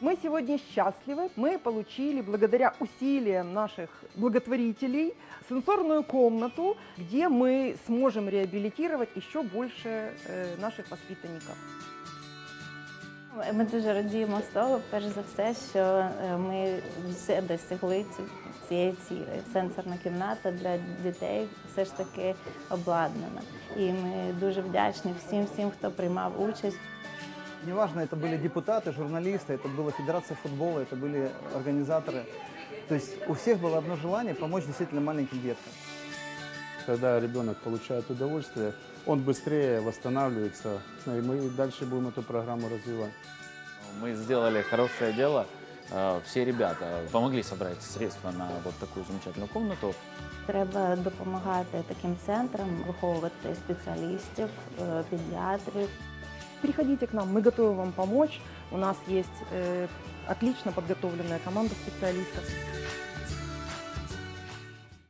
Мы сегодня счастливы. Мы получили, благодаря усилиям наших благотворителей, сенсорную комнату, где мы сможем реабилитировать еще больше э, наших воспитанников. Ми дуже радіємо з того, перш за все, що е, ми вже досягли ці- цієї цілі. Сенсорна кімната для дітей все ж таки обладнана. І ми дуже вдячні всім, всім, хто приймав участь. Неважно, это были депутаты, журналисты, это была Федерация футбола, это были организаторы. То есть у всех было одно желание помочь действительно маленьким деткам. Когда ребенок получает удовольствие, он быстрее восстанавливается, и мы дальше будем эту программу развивать. Мы сделали хорошее дело. Э, Все ребята помогли собрать средства на вот такую замечательную комнату. Треба допомагати таким центрам, виховувати спеціалістів, е, педіатрів. Приходите к нам, мы готовы вам помочь. У нас есть э, отлично подготовленная команда специалистов.